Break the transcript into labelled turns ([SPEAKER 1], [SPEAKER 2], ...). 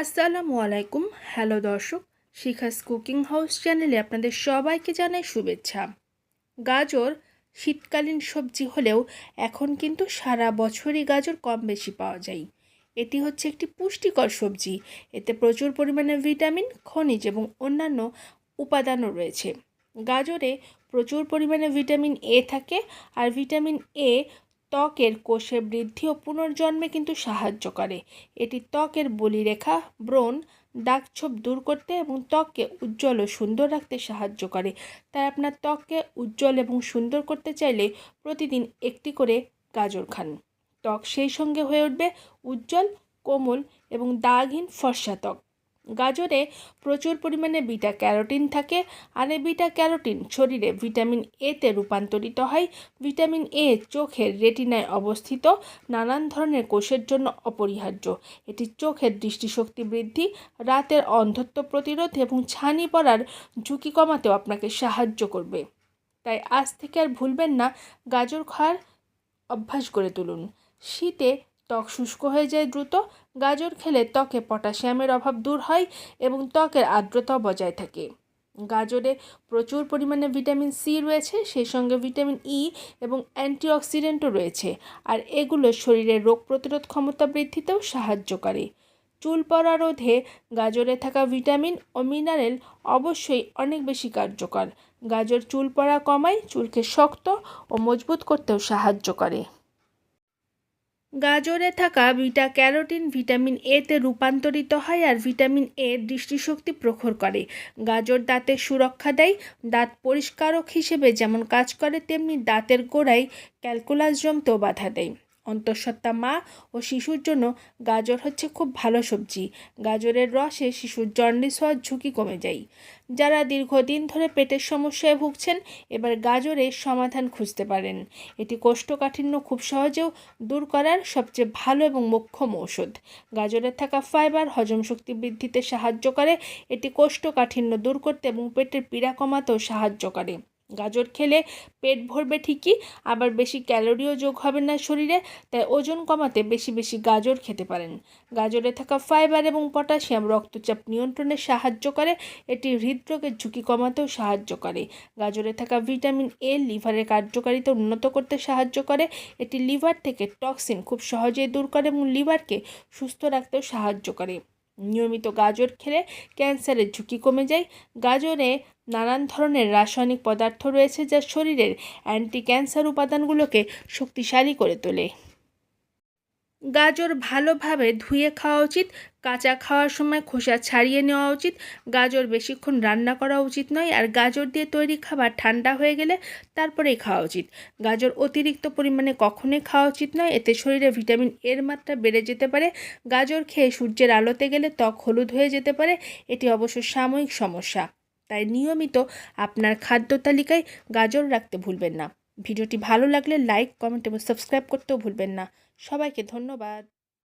[SPEAKER 1] আসসালামু আলাইকুম। হ্যালো দর্শক, শিখাস কুকিং হাউস চ্যানেলে আপনাদের সবাইকে জানাই শুভেচ্ছা। গাজর শীতকালীন সবজি হলেও এখন কিন্তু সারা বছরই গাজর কম বেশি পাওয়া যায়। এটি হচ্ছে একটি পুষ্টিকর সবজি। এতে প্রচুর পরিমাণে ভিটামিন, খনিজ এবং অন্যান্য উপাদানও রয়েছে। গাজরে প্রচুর পরিমাণে ভিটামিন এ থাকে আর ভিটামিন এ ত্বকের কোষের বৃদ্ধি ও পুনর্জন্মে কিন্তু সাহায্য করে। এটি ত্বকের বলিরেখা, ব্রণ, দাগছোপ দূর করতে এবং ত্বককে উজ্জ্বল ও সুন্দর রাখতে সাহায্য করে। তাই আপনার ত্বককে উজ্জ্বল এবং সুন্দর করতে চাইলে প্রতিদিন একটি করে গাজর খান। ত্বক সেই সঙ্গে হয়ে উঠবে উজ্জ্বল, কোমল এবং দাগহীন ফর্সা ত্বক। গাজরে প্রচুর পরিমাণে বিটা ক্যারোটিন থাকে আর এই বিটা ক্যারোটিন শরীরে ভিটামিন এতে রূপান্তরিত হয়। ভিটামিন এ চোখের রেটিনায় অবস্থিত। নানান ধরনের কোষের জন্য অপরিহার্য। এটি চোখের দৃষ্টিশক্তি বৃদ্ধি, রাতের অন্ধত্ব প্রতিরোধ এবং ছানি পড়ার ঝুঁকি কমাতেও আপনাকে সাহায্য করবে। তাই আজ থেকে আর ভুলবেন না, গাজর খাওয়ার অভ্যাস করে তুলুন। শীতে ত্বক শুষ্ক হয়ে যায় দ্রুত, গাজর খেলে ত্বকে পটাশিয়ামের অভাব দূর হয় এবং ত্বকের আর্দ্রতা বজায় থাকে। গাজরে প্রচুর পরিমাণে ভিটামিন সি রয়েছে, সেই সঙ্গে ভিটামিন ই এবং অ্যান্টিঅক্সিডেন্টও রয়েছে, আর এগুলো শরীরের রোগ প্রতিরোধ ক্ষমতা বৃদ্ধিতেও সাহায্য করে। চুল পড়া রোধে গাজরে থাকা ভিটামিন ও মিনারেল অবশ্যই অনেক বেশি কার্যকর। গাজর চুল পড়া কমায়, চুলকে শক্ত ও মজবুত করতেও সাহায্য করে। গাজরে থাকা বিটা ক্যারোটিন ভিটামিন এ তে রূপান্তরিত হয় আর ভিটামিন এ দৃষ্টিশক্তি প্রখর করে। গাজর দাঁতের সুরক্ষা দেয়। দাঁত পরিষ্কারক হিসেবে যেমন কাজ করে, তেমনি দাঁতের গোড়ায় ক্যালকুলাস জমতেও বাধা দেয়। অন্তঃসত্ত্বা মা ও শিশুর জন্য গাজর হচ্ছে খুব ভালো সবজি। গাজরের রসে শিশুর জন্ডিস হওয়ার ঝুঁকি কমে যায়। যারা দীর্ঘদিন ধরে পেটের সমস্যায় ভুগছেন, এবার গাজরের সমাধান খুঁজতে পারেন। এটি কোষ্ঠকাঠিন্য খুব সহজেও দূর করার সবচেয়ে ভালো এবং মোক্ষম ঔষধ। গাজরে থাকা ফাইবার হজম শক্তি বৃদ্ধিতে সাহায্য করে। এটি কোষ্ঠকাঠিন্য দূর করতে এবং পেটের পীড়া কমাতেও সাহায্য করে। গাজর খেলে পেট ভরবে ঠিকই, আবার বেশি ক্যালোরিও যোগ হবে না শরীরে, তাই ওজন কমাতে বেশি বেশি গাজর খেতে পারেন। গাজরে থাকা ফাইবার এবং পটাশিয়াম রক্তচাপ নিয়ন্ত্রণে সাহায্য করে, এটি হৃদরোগের ঝুঁকি কমাতেও সাহায্য করে। গাজরে থাকা ভিটামিন এ লিভারের কার্যকারিতা উন্নত করতে সাহায্য করে, এটি লিভার থেকে টক্সিন খুব সহজেই দূর করে এবং লিভারকে সুস্থ রাখতেও সাহায্য করে। নিয়মিত গাজর খেলে ক্যান্সারের ঝুঁকি কমে যায়। গাজরে নানান ধরনের রাসায়নিক পদার্থ রয়েছে যা শরীরের অ্যান্টি ক্যান্সার উপাদানগুলোকে শক্তিশালী করে তোলে। গাজর ভালোভাবে ধুয়ে খাওয়া উচিত, কাঁচা খাওয়ার সময় খোসা ছাড়িয়ে নেওয়া উচিত, গাজর বেশিক্ষণ রান্না করা উচিত নয়, আর গাজর দিয়ে তৈরি খাবার ঠান্ডা হয়ে গেলে তারপরেই খাওয়া উচিত। গাজর অতিরিক্ত পরিমাণে কখনোই খাওয়া উচিত নয়, এতে শরীরে ভিটামিন এর মাত্রা বেড়ে যেতে পারে। গাজর খেয়ে সূর্যের আলোতে গেলে ত্বক হলুদ হয়ে যেতে পারে, এটি অবশ্য সাময়িক সমস্যা। তাই নিয়মিত আপনার খাদ্য তালিকায় গাজর রাখতে ভুলবেন না। ভিডিওটি ভালো লাগলে লাইক কমেন্ট এবং সাবস্ক্রাইব করতেও ভুলবেন না। সবাইকে ধন্যবাদ।